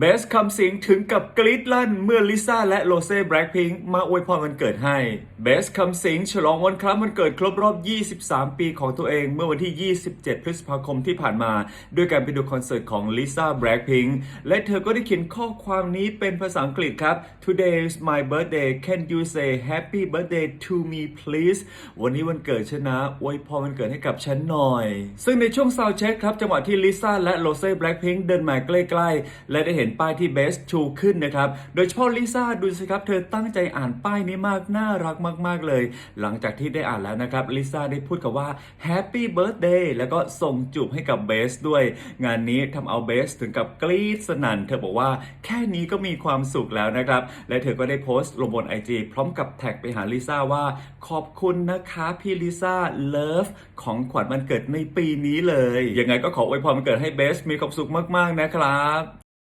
เบสคำสิงถึงกับกรี๊ดลั่นเมื่อลิซ่าและโรเซ่แบล็คพิงค์มาอวยพรวันเกิดให้ เบสคำสิงฉลองวันคล้ายวันเกิดครบรอบ 23 ปีของตัวเองเมื่อวันที่ 27 พฤษภาคมที่ผ่านมา ด้วยการไปดูคอนเสิร์ตของลิซ่าแบล็คพิงค์และเธอก็ได้เขียนข้อความนี้เป็นภาษาอังกฤษครับ Today is my birthday can you say happy birthday to me please วันนี้วันเกิดฉันนะอวยพรวันเกิดให้กับฉันหน่อย ซึ่งในช่วงซาวเช็คครับจังหวะที่ลิซ่าและโรเซ่แบล็คพิงค์เดินมาใกล้ๆ และได้เห็นนป้ายที่เบสชูขึ้นนะครับ โดยเฉพาะลิซ่าดูสิครับ เธอตั้งใจอ่านป้ายนี้มาก น่ารักมาก ๆ เลย หลังจากที่ได้อ่านแล้วนะครับ ลิซ่าได้พูดกับว่า Happy Birthday แล้วก็ส่งจูบให้กับเบสด้วย งานนี้ทำเอาเบสถึงกับกรี๊ดสนั่น เธอบอกว่าแค่นี้ก็มีความสุขแล้วนะครับ และเธอก็ได้โพสต์ลงบน IG พร้อมกับแท็กไปหาลิซ่าว่า ขอบคุณนะคะพี่ลิซ่าเลิฟของขวัญวันเกิดในปีนี้เลย ยังไงก็ขออวยพรวันเกิดให้เบสมีความสุขมาก ๆ นะครับ